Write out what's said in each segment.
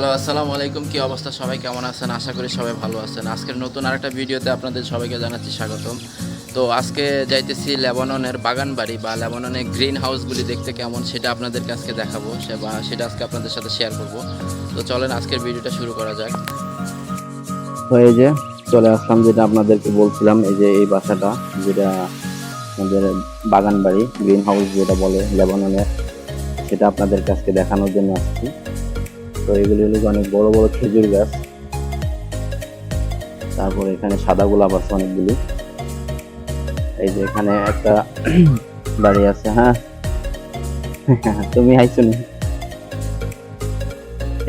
Hello, আসসালামু আলাইকুম। কি অবস্থা? সবাই কেমন আছেন? আশা করি সবাই ভালো আছেন। আজকের নতুন আরেকটা ভিডিওতে আপনাদের সবাইকে জানাচ্ছি স্বাগতম। তো আজকে যাইতেছি লেবাননের বাগান বাড়ি বা লেবাননের গ্রিন হাউসগুলি দেখতে কেমন সেটা আপনাদেরকে আজকে দেখাবো সে বা সেটা আজকে আপনাদের সাথে শেয়ার করব। তো চলেন আজকের ভিডিওটা শুরু করা যাক। এই যে চলে আসলাম, যেটা আপনাদেরকে বলছিলাম, এই যে এই বাসাটা, যেটা আমাদের বাগান বাড়ি গ্রিন হাউস যেটা বলে লেবাননের, সেটা আপনাদের কাছে দেখানোর জন্য আসছি। তো এগুলি হলো অনেক বড় বড় খেজুর গাছ। তারপর এখানে সাদা গোলাপ আছে অনেকগুলি। এই যে এখানে একটা বাড়ি আছে হ্যাঁ? তুমি হাইছো নি?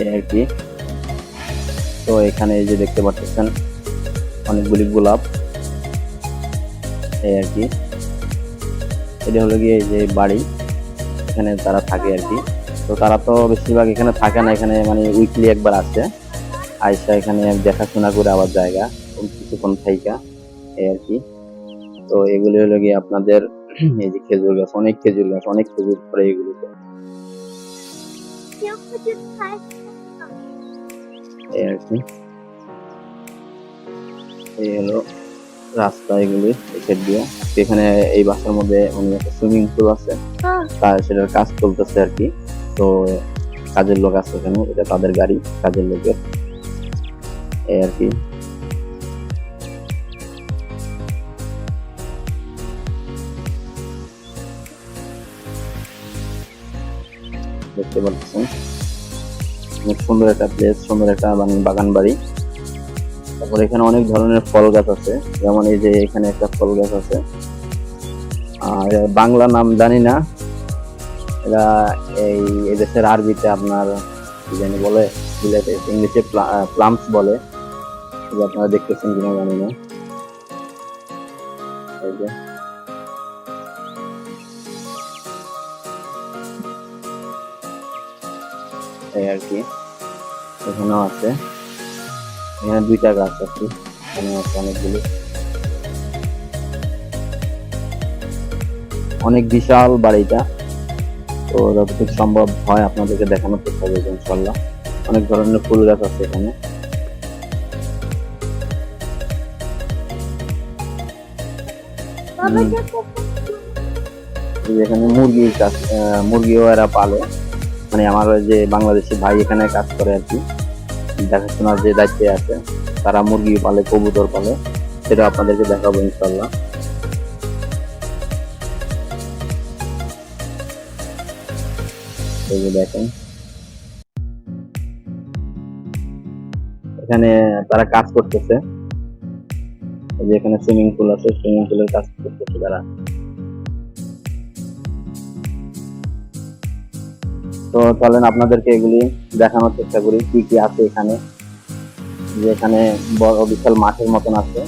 এই আর কি। তো এখানে এই যে দেখতে পাচ্ছেন, অনেকগুলি গোলাপ। এই আর কি। এটা হলো গিয়ে যে বাড়ি, এখানে তারা থাকে আর কি। তো তারা তো বেশিরভাগ এখানে থাকে না এখানে মানে উইকলি একবার আসে। আইসা এখানে দেখাশোনা করে আবার জায়গা কিছুক্ষণ থাইকা এই আর কি। তো এগুলি হলো গিয়ে আপনাদের এই যে খেজুর গাছ অনেক খেজুর গাছ অনেক খেজুর পরে এগুলোতে। এই আর কি। এই হলো রাস্তা এগুলি এসে দিয়ে। এখানে এই বাসার মধ্যে একটা সুইমিং পুল আছে। তার সেটার কাজ চলতেছে আর কি। তো কাজের লোক আছে এখানে, এটা তাদের গাড়ি, কাজের লোকের। এই আর কি। দেখতে পাচ্ছেন। অনেক সুন্দর একটা প্লেস সুন্দর একটা মানে বাগান বাড়ি। তারপর এখানে অনেক ধরনের ফল গাছ আছে। যেমন এই যে এখানে একটা ফল গাছ আছে। আর বাংলা নাম জানি না। এরা এই এদেশের আরবিতে আপনার জানি বলে ইংলিশে প্লামস বলে। যে আপনারা দেখতেছেন কিনা জানি না। এই আর কি। এখানেও আছে। এখানে দুইটা গাছ আছে। এখানে আছে অনেকগুলো। অনেক বিশাল বাড়িটা। তো যতটুকু সম্ভব হয় আপনাদেরকে দেখানোর চেষ্টা করব ইনশাল্লাহ। অনেক ধরনের ফুল গাছ আছে এখানে। এখানে মুরগি চাষ মুরগিও এরা পালে। মানে আমার ওই যে বাংলাদেশি ভাই এখানে কাজ করে আর কি। দেখাশোনার যে দায়িত্বে আছে তারা মুরগি পালে কবুতর পালে। সেটা আপনাদেরকে দেখাবো ইনশাল্লাহ। যে দেখেন। এখানে তারা কাজ করতেছে। যে এখানে সুইমিং পুল আছে সুইমিং পুলের কাজ করতেছে তারা। তো চলেন আপনাদেরকে এগুলি দেখানোর চেষ্টা করি, কি কি আছে এখানে। যে এখানে বড় বিশাল মাঠের মতন আছে।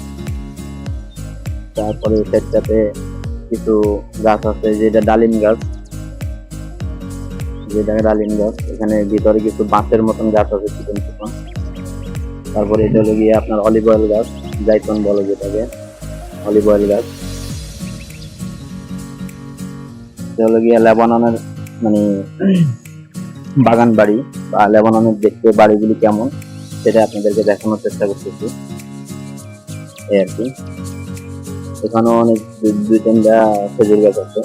তারপরে সেটাতে কিছু গাছ আছে যেটা ডালিম গাছ। যেটা ডালিম গাছ, এখানে ভিতরে কিছু বাঁশের মতন গাছ আছে চিকন চিকন। তারপরে এটা হলো গিয়ে আপনার অলিভ অয়েল গাছ জাইতন বলে যেটাকে অলিভ অয়েল গাছ। এটা হলো গিয়ে লেবাননের মানে বাগান বাড়ি, বা লেবাননের দেখতে বাড়িগুলি কেমন, সেটা আপনাদেরকে দেখানোর চেষ্টা করতেছি। এই আর কি। এখানেও অনেক দুই তিনটা খেজুর গাছ আছে।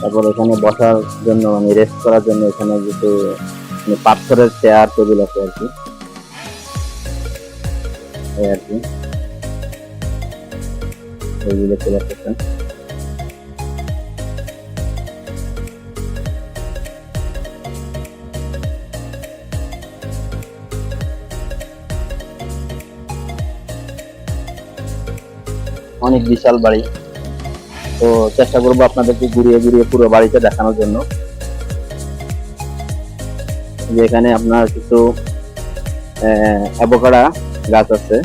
তারপর এখানে বসার জন্য মানে রেস্ট করার জন্য এখানে যেহেতু মানে পাথরের চেয়ার টেবিল আছে আর কি। আর কি। পাচ্ছেন অনেক বিশাল বাড়ি। তো চেষ্টা করব আপনাদেরকে ঘুরিয়ে ঘুরিয়ে পুরো বাড়িতে দেখানোর জন্য। যে এখানে আপনার কিছু অ্যাভোকাডা গাছ আছে।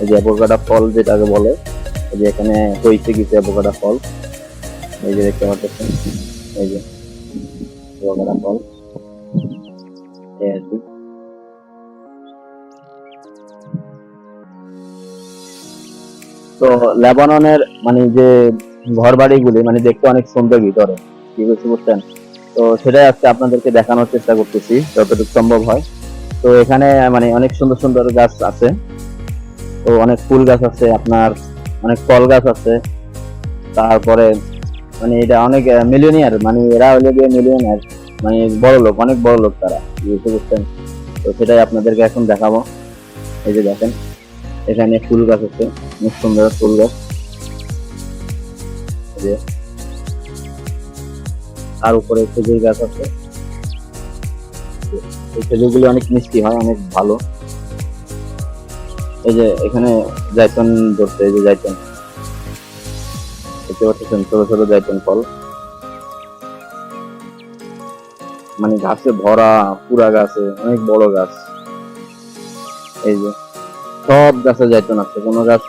এই যে অ্যাভোকাডা ফল যেটাকে বলে, এই যে এখানে হয়েছে কিছু অ্যাভোকাডা ফল। এই যে দেখতে পাচ্ছেন, এই যে অ্যাভোকাডা ফল। এই তো লেবাননের মানে যে ঘর বাড়িগুলি মানে দেখতে অনেক সুন্দর ভিতরে, কি বুঝতে বুঝছেন? তো সেটাই আজকে আপনাদেরকে দেখানোর চেষ্টা করতেছি, যতটুকু সম্ভব হয়। তো এখানে মানে অনেক সুন্দর সুন্দর গাছ আছে। তো অনেক ফুল গাছ আছে আপনার, অনেক ফল গাছ আছে। তারপরে মানে এটা অনেক মিলিয়নিয়ার মানে এরা হলে গিয়ে মিলিয়নিয়ার মানে বড় লোক, অনেক বড় লোক তারা বুঝতে পারছেন তো সেটাই আপনাদেরকে এখন দেখাবো। এই যে দেখেন, এখানে ফুল গাছ আছে, অনেক সুন্দর ফুল গাছ। যে আর উপরে খেজুর গাছ আছে। এই খেজুরগুলি অনেক মিষ্টি হয়, অনেক ভালো। এই যে এখানে জাইতন ধরছে, এই যে জাইতন। দেখতে পাচ্ছেন, ছোট ছোট জাইতন ফল। মানে গাছে ভরা, পুরা গাছে, অনেক বড় গাছ। এই যে সব গাছে জাইতন আছে, কোনো গাছ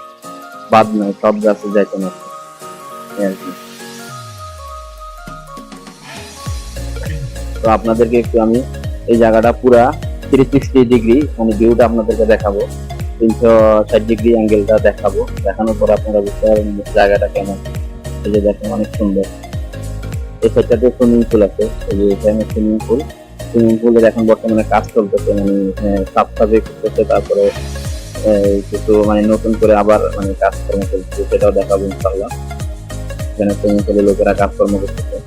বাদ নাই, সব গাছে জাইতন আছে। আর কি তো আপনাদেরকে একটু আমি এই জায়গাটা পুরা থ্রি সিক্সটি ডিগ্রি মানে ভিউটা আপনাদেরকে দেখাবো। তিনশো ষাট ডিগ্রি অ্যাঙ্গেলটা দেখাবো। দেখানোর পর আপনারা বুঝতে পারবেন জায়গাটা কেমন। এই যে দেখেন, অনেক সুন্দর। এই সাইডটাতে সুইমিং পুল আছে। এই যে এখানে সুইমিং পুল সুইমিং পুলের এখন বর্তমানে কাজ চলতেছে মানে সাফ সাফি করতেছে, তারপরে কিছু মানে নতুন করে আবার মানে কাজকর্ম চলছে, সেটাও দেখাবো ইনশাল্লাহ এখানে সুইমিং পুলে লোকেরা কাজকর্ম করতেছে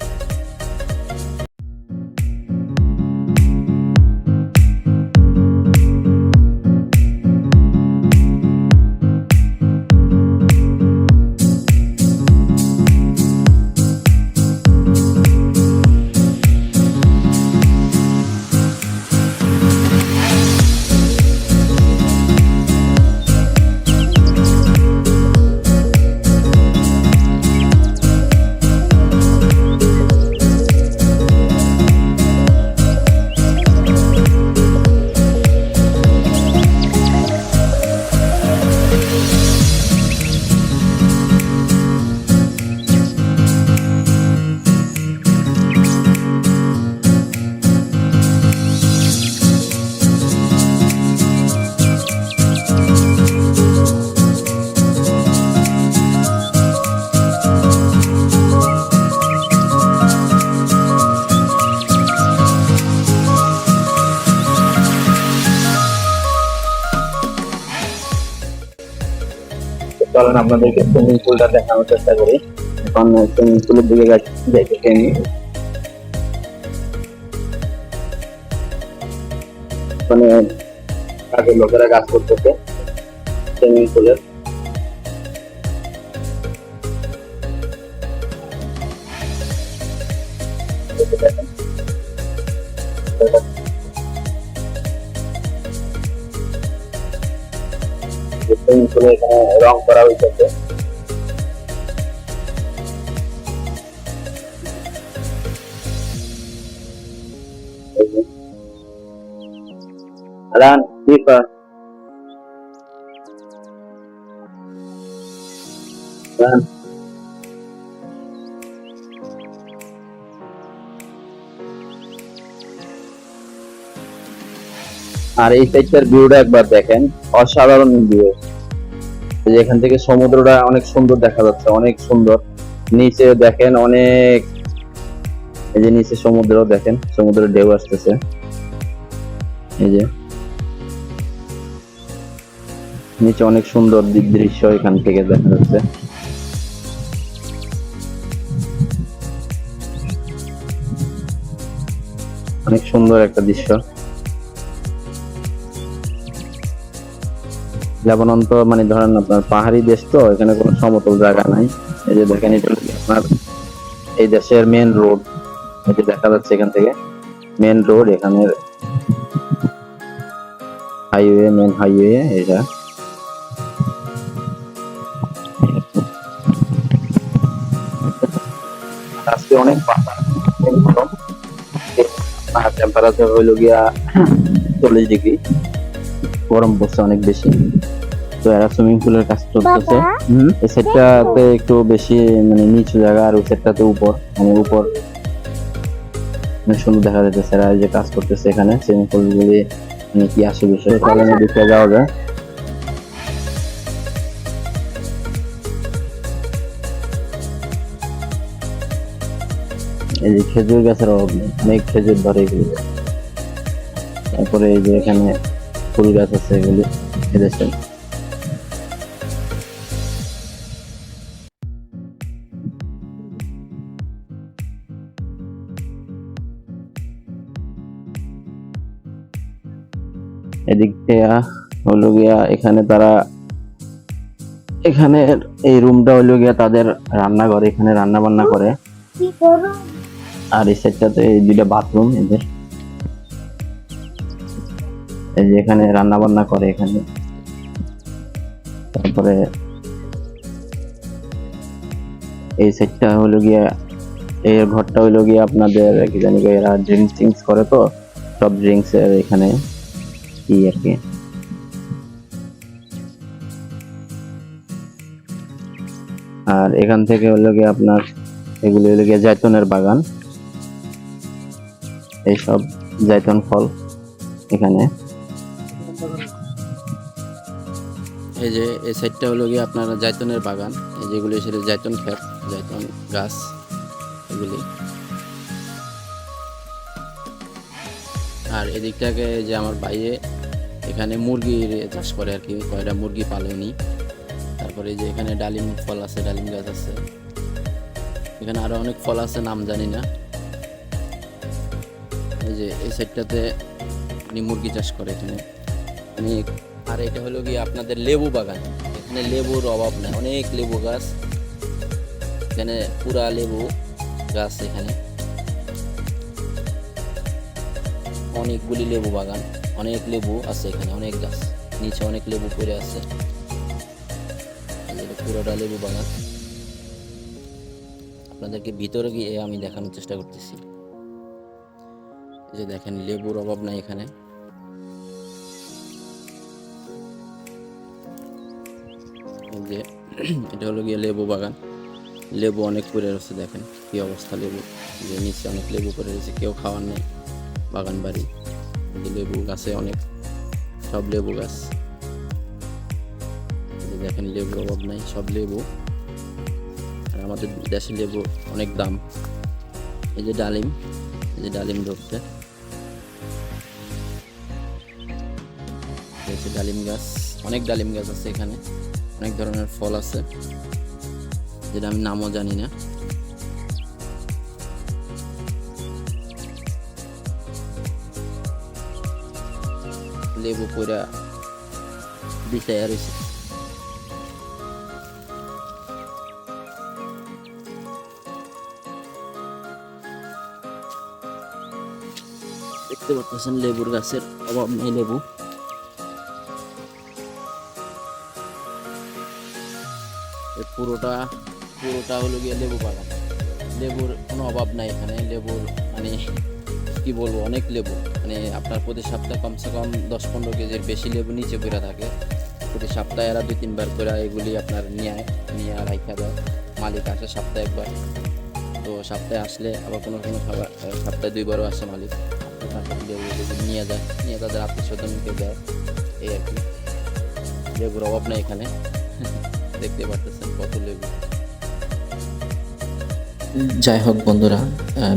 চলেন, আপনাদেরকে সুইমিং পুলটা দেখানোর চেষ্টা করি। এখন সুইমিং পুলের দিকে যাই- যাইতেছি মানে কাজের লোকেরা কাজ করতেছে সুইমিং পুলের। সুইমিং পুলে এখানে রং করা হয়েছে Alan, FIFA. Alan. আর এই সাইডটার ভিউটা একবার দেখেন অসাধারণ ভিউ এখান থেকে সমুদ্রটা অনেক সুন্দর দেখা যাচ্ছে, অনেক সুন্দর। নিচে দেখেন অনেক, এই যে নিচে সমুদ্র দেখেন, সমুদ্রের ঢেউ আসতেছে। এই যে। নিচে অনেক সুন্দর দৃশ্য এখান থেকে দেখা যাচ্ছে। অনেক সুন্দর একটা দৃশ্য। লেবানন তো মানে ধরেন আপনার পাহাড়ি দেশ তো, এখানে কোনো সমতল জায়গা নাই। এই যে দেখেন, এটা আপনার এই দেশের মেন রোড এই যে দেখা যাচ্ছে এখান থেকে মেন রোড এখানে। হাইওয়ে মেন হাইওয়ে এটা। আজকে অনেক পাতা টেম্পারেচার হইল গিয়া চল্লিশ ডিগ্রি গরম পড়ছে অনেক বেশি। তো এরা সুইমিং পুলের কাজ? হুম? এই সেটটাতে একটু বেশি মানে নিচু জায়গা আর ওই সেটটাতে উপর মানে উপর। অনেক সুন্দর দেখা যাচ্ছে এরা যে কাজ করতেছে এখানে সুইমিং পুল গুলি মানে কি আসে বিষয় তাহলে দেখতে যাওয়া যায়। এই যে খেজুর গাছের অভাব নেই অনেক খেজুর ধরে এগুলি। তারপরে এই যে এখানে ফুল গাছ আছে এগুলি এদেশে এদিক থেকে হলো গিয়া এখানে তারা এখানে এই রুমটা হলো গিয়া তাদের রান্নাঘর এখানে রান্না বান্না করে? আর এই সাইডটাতে এই দুইটা বাথরুম এদের এই যে এখানে রান্না বান্না করে এখানে। তারপরে এই সাইডটা হলো গিয়া এই ঘরটা হলো গিয়া আপনাদের কি জানি এরা ড্রিঙ্কস টিঙ্কস করে তো সব ড্রিঙ্কস এর এখানে। কি আর কি আর এখান থেকে হলো গিয়ে আপনার এগুলি হলো গিয়ে জায়তনের বাগান। এইসব জায়তন ফল এখানে। এই যে এই সাইডটা হলো গিয়ে আপনার জায়তনের বাগান। এই যেগুলি সেটা জায়তন ক্ষেত জায়তন গাছ, এগুলি। আর এদিকটাকে যে আমার বাইরে এখানে মুরগির চাষ করে আর কি, কয়টা মুরগি পালেনি তারপরে যে এখানে ডালিম ফল আছে, ডালিম গাছ আছে। এখানে আরও অনেক ফল আছে, নাম জানি না। এই যে এই সাইডটাতে উনি মুরগি চাষ করে এখানে। অনেক আর এটা হলো গিয়ে আপনাদের লেবু বাগান। এখানে লেবুর অভাব নেই, অনেক লেবু গাছ। এখানে পুরা লেবু গাছ এখানে। অনেকগুলি লেবু বাগান, অনেক লেবু আছে এখানে, অনেক গাছ, নিচে অনেক লেবু পড়ে আছে। পুরোটা লেবু বাগান। আপনাদেরকে ভিতরে গিয়ে আমি দেখানোর চেষ্টা করতেছি। যে দেখেন, লেবুর অভাব নাই এখানে। যে, এটা হলো গিয়ে লেবু বাগান। লেবু অনেক পরে রয়েছে, দেখেন কি অবস্থা লেবু যে নিচে অনেক লেবু পরে রয়েছে, কেউ খাওয়ার নেই। বাগান বাড়ি। লেবু গাছে অনেক, সব লেবু গাছ। দেখেন লেবুর অভাব নাই, সব লেবু। আর আমাদের দেশে লেবু অনেক দাম। এই যে ডালিম, এই যে ডালিম ধরতে ডালিম গাছ, অনেক ডালিম গাছ আছে এখানে। অনেক ধরনের ফল আছে। যেটা আমি নামও জানি না। লেবু পুরা বিছাইয়া রয়েছে দেখতে পাচ্ছেন লেবুর গাছের অভাব নেই লেবু। পুরোটা পুরোটা হলো গিয়ে লেবু বাগান। লেবুর কোনো অভাব নাই এখানে, লেবুর মানে কি বলব, অনেক লেবু। মানে আপনার প্রতি সপ্তাহে কমসে কম দশ পনেরো কেজির বেশি লেবু নিচে পড়ে থাকে। প্রতি সপ্তাহে এরা দুই তিনবার করে এগুলি আপনার নিয়ে নিয়ে রাখা দেয়। মালিক আসে সপ্তাহে একবার। তো সপ্তাহে আসলে আবার কোনো কোনো খাবার সপ্তাহে দুইবারও আসে মালিক। নিয়ে যায়, নিয়ে তাদের আত্মীয় স্বজনকে দেয়, এই আর কি। লেবুর অভাব নেই এখানে। দেখতে পারতেছেন কত লেবু। যাই হোক বন্ধুরা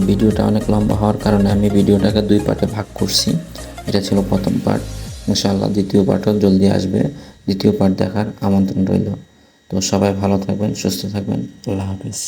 ভিডিওটা অনেক লম্বা হওয়ার কারণে আমি ভিডিওটাকে দুই পার্টে ভাগ করছি। এটা ছিল প্রথম পার্ট, ইনশাআল্লাহ দ্বিতীয় পার্টও জলদি আসবে। দ্বিতীয় পার্ট দেখার আমন্ত্রণ রইল। তো সবাই ভালো থাকবেন, সুস্থ থাকবেন। আল্লাহ হাফেজ।